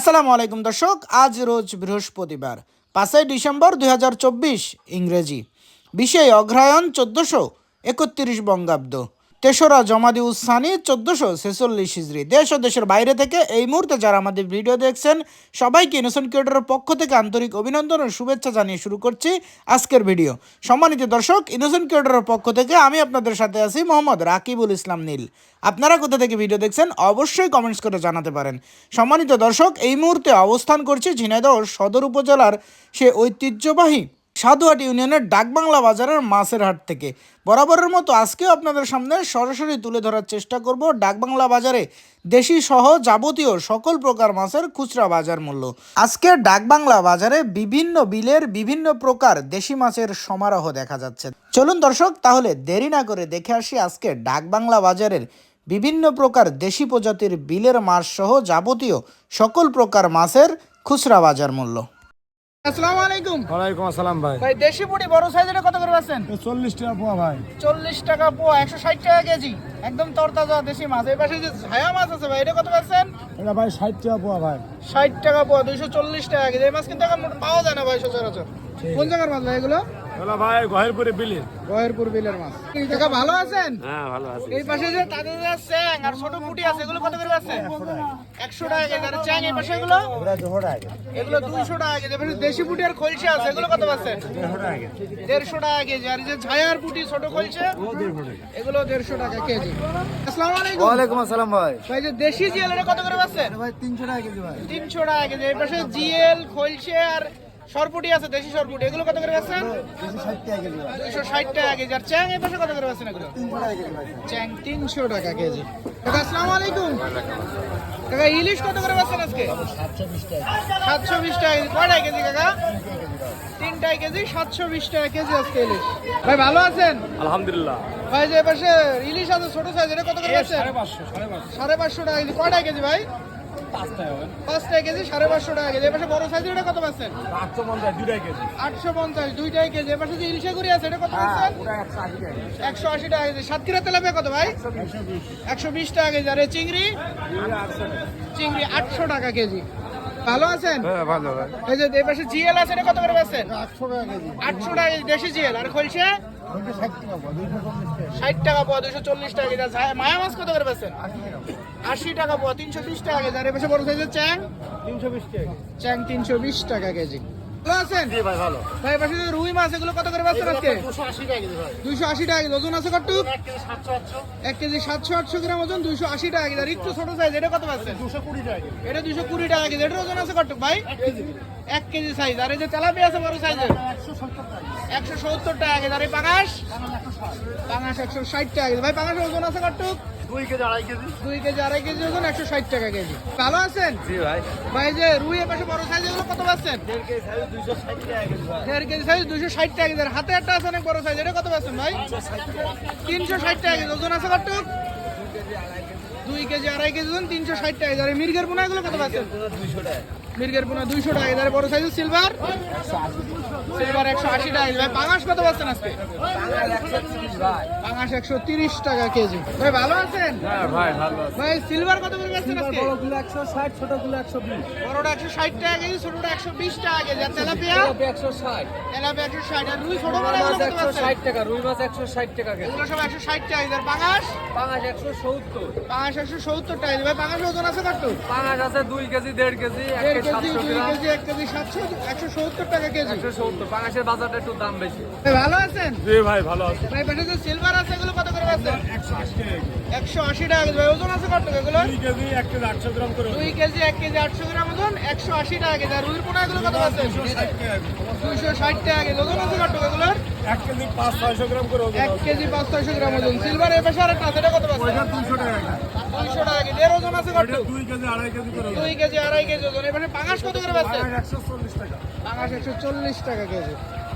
আসসালামু আলাইকুম, দর্শক। আজ রোজ বৃহস্পতিবার, পাঁচই ডিসেম্বর দু হাজার চব্বিশ ইংরেজি। বিশে অগ্রহায়ণ চোদ্দোশো একত্রিশ বঙ্গাব্দ। তেসরা জমাদি উসানি চোদ্দোশো ছেচল্লিশ হিজড়ি। দেশ ও দেশের বাইরে থেকে এই মুহূর্তে যারা আমাদের ভিডিও দেখছেন, সবাইকে ইনোসেন্ট ক্রিয়েটরের পক্ষ থেকে আন্তরিক অভিনন্দন ও শুভেচ্ছা জানিয়ে শুরু করছি আজকের ভিডিও। সম্মানিত দর্শক ইনোসেন্ট ক্রিয়েটরের পক্ষ থেকে আমি আপনাদের সাথে আছি মোহাম্মদ রাকিবুল ইসলাম নীল। আপনারা কোথা থেকে ভিডিও দেখছেন, অবশ্যই কমেন্টস করে জানাতে পারেন। সম্মানিত দর্শক, এই মুহূর্তে অবস্থান করছি ঝিনাইদহ সদর উপজেলার সে ঐতিহ্যবাহী সাধুহাট ইউনিয়নের ডাকবাংলা বাজারের মাছের হাট থেকে। বরাবরের মতো আজকেও আপনাদের সামনে সরাসরি তুলে ধরার চেষ্টা করব ডাকবাংলা বাজারে দেশি সহ যাবতীয় সকল প্রকার মাছের খুচরা বাজার মূল্য। আজকে ডাকবাংলা বাজারে বিভিন্ন বিলের বিভিন্ন প্রকার দেশি মাছের সমারোহ দেখা যাচ্ছে। চলুন দর্শক, তাহলে দেরি না করে দেখে আসি আজকে ডাকবাংলা বাজারের বিভিন্ন প্রকার দেশি প্রজাতির বিলের মাছ সহ যাবতীয় সকল প্রকার মাছের খুচরা বাজার মূল্য। আসসালামু আলাইকুম। ওয়ালাইকুম আসসালাম ভাই। ভাই দেশি পুটি বড় সাইজের কত করে পাচ্ছেন চল্লিশ টাকা পোয়া ভাই। চল্লিশ টাকা পোয়া একশো ষাট টাকা কেজি। একদম তরতাজা দেশি মাছ। এই পাশে যে ছায়া মাছ আছে ভাই এটা কত পাচ্ছেন এটা ভাই ষাট টাকা পোয়া ভাই। ষাট টাকা পোয়া দুইশো চল্লিশ টাকা কেজি। এই মাছ কিন্তু এখন পাওয়া যায় না ভাই সচরাচর। কোন জায়গার মাছ ভাই এগুলো? ওলা ভাই গহেরপুরে বিলি গয়েরপুর বিলের মাছ। দেখা ভালো আছেন? হ্যাঁ ভালো আছে। এই পাশে যে তাদের যে চ্যাং আর ছোট পুটি আছে এগুলো কত করে আছে? একশো টাকা কেজি। আর চ্যাং এই পাশে এগুলো? এগুলো দুইশো টাকা কেজি। এবার দেশি পুটি আর খলসে আছে এগুলো কত পাচ্ছেন দেড়শো টাকা কেজি। আর যে ছায়ার পুটি ছোট খলসে এগুলো দেড়শো টাকা কেজি। আসসালামু আলাইকুম। ওয়ালাইকুম আসসালাম ভাই। ভাই যে দেশি জিএল এটা কত করে পাচ্ছেন ভাই তিনশো টাকা কেজি ভাই। তিনশো টাকা কেজি। এই পাশে জিএল খলসে আর সরপুটি আছে দেশি সরপুটি। এগুলো কত করে ভাই দুইশো ষাট টাকা কেজি। আর চ্যাং এই পাশে কত করে পাচ্ছেন এগুলো? চ্যাং তিনশো টাকা কেজি। কাকা আসসালামু আলাইকুম। কাকা ইলিশ কত করে পাচ্ছেন আজকে? সাতশো বিশ টাকা কেজি। কয়টায় কেজি কাকা? তিনটায় কেজি সাতশো বিশ টাকা কেজি আজকে ইলিশ। ভাই ভালো আছেন? আলহামদুলিল্লাহ। ভাই যে পাশে ইলিশ আছে ছোট সাইজ এটা কত করে পাঁচশো সাড়ে পাঁচশো। সাড়ে পাঁচশো টাকা কেজি। কয়টায় কেজি ভাই? পাঁচ টাকা হবে। পাঁচ টাকা কেজি সাড়ে পাঁচশো টাকা কেজি। এপাশে বড় সাইজের এটা কত পাচ্ছেন? আটশো পঞ্চাশ কেজি। আটশো পঞ্চাশ দুইটাই কেজি। এপাশে যে আছে এটা কত পাচ্ছেন? একশো আশি টাকা কেজি। সাতক্ষীরা তেলাপিয়া কত ভাই? একশো বিশ। টাকা কেজি। আর চিংড়ি? চিংড়ি আটশো টাকা কেজি। ভালো আছেন? হ্যাঁ ভালো এই যে এই পাশে জিএল আছে এটা কত করে বেচছেন? আটশো টাকা কেজি। টাকা দেশি জিএল। আর খলছে দুটো ষাট টাকা পোয়া দুশো চল্লিশ টাকা। কেজি। মায়া মাছ কত করে বেচছেন? আশি টাকা পোয়া তিনশো বিশ টাকা কেজি। আর এই পাশে বড় সাইজের চ্যাং? তিনশো বিশ টাকা চ্যাং তিনশো বিশ টাকা কেজি। ভালো আছেন? জি ভাই ভালো। ভাই পাশে রুই মাছ এগুলো কত করে পাচ্ছেন আজকে? দুশো আশি টাকা কেজি ভাই। দুইশো আশি টাকা কেজি। ওজন আছে কটুক এক কেজি সাতশো আটশো। এক কেজি সাতশো আটশো গ্রাম ওজন দুইশো আশি টাকা কেজি। আর একটু ছোট সাইজ এটা কত পাচ্ছেন দুশো টাকা কেজি। এটা দুইশো কুড়ি টাকা কেজি। এটার ওজন আছে কটুক ভাই এক কেজি। এক কেজি সাইজ আর এই যে তেলাপি আছে বড় সাইজের একশো সত্তর টাকা কেজি। আর এই পাঙাশ? পাঙাশ একশো ষাট। টাকা কেজি। ভাই পাঙাশের ওজন আছে কটুক দুই কেজি আড়াই কেজি। দুই কেজি আড়াই কেজি ওজন একশো ষাট টাকা কেজি। ভালো আছেন? জি ভাই। ভাই যে রুই এর পাশে বড় সাইজ এগুলো কত পাচ্ছেন? দেড় কেজি সাইজ দুইশো ষাট টাকা কেজি দেড় কেজি সাইজ দুইশো ষাট টাকা কেজি। আর হাতে একটা আছে অনেক বড় সাইজ এটা কত পাচ্ছেন ভাই? তিনশো ষাট টাকা কেজি। ওজন আছে দুই কেজি আড়াই কেজি। ওজন তিনশো ষাট টাকা কেজি। আর মির্গের পোনা এগুলো কত পাচ্ছেন? দুইশো টাকা। মির্গের পোনা দুইশো টাকা আর বড় সাইজের সিলভার সিলভার একশো আশি টাকা ভাই পাঙাশ কত পাচ্ছেন আজকে? পাঙাশ একশো তিরিশ টাকা কেজি। ভাই ভালো আছেন? হ্যাঁ ভাই ভাই সিলভার কত করে পাচ্ছেন আজকে? একশো ষাট ছোটগুলো একশো বিশ। বড়টা একশো ষাট টাকা কেজি ছোটটা একশো বিশ টাকা কেজি। আর তেলাপিয়া? একশো ষাট। তেলাপিয়া একশো ষাট আর রুই ছোট বড় এগুলো কত ষাট টাকা রুই মাছ একশো ষাট টাকা কেজি। এগুলো সব একশো ষাট টাকা কেজি আর পাঙাশ পাঙাশ একশো সত্তর। পাঙাশ একশো সত্তর টাকা ভাই পাঙাশ ওজন আছে কত? পাঙাশ আছে দুই কেজি দেড় কেজি এক কেজি। ভালো আছেন? ভাই ভালো আছে। ভাই সিলভার আছে এগুলো কত করে একশো আশি টাকা ভাই ওজন আছে কত এগুলো? দুই কেজি এক কেজি আটশো গ্রাম করে দুই কেজি এক কেজি আটশো গ্রাম ওজন একশো আশি টাকা কেজি। আর রুইর পোনা এগুলো কত পাচ্ছেন দুইশো ষাট টাকা কেজি। ওজন আছে কত এগুলোর? এক কেজি পাঁচ ছয়শো গ্রাম করে এক কেজি পাঁচ ছয়শো গ্রাম ওজন। সিলভার এ পাশে আরেকটা আছে এটা কত দুইশো টাকা এর ওজন আছে কত দুই কেজি আড়াই কেজি করে 2 কেজি আড়াই কেজি ওজন। এখানে পাঙাশ কত করে একশো চল্লিশ টাকা। পাঙাশ একশো চল্লিশ টাকা কেজি।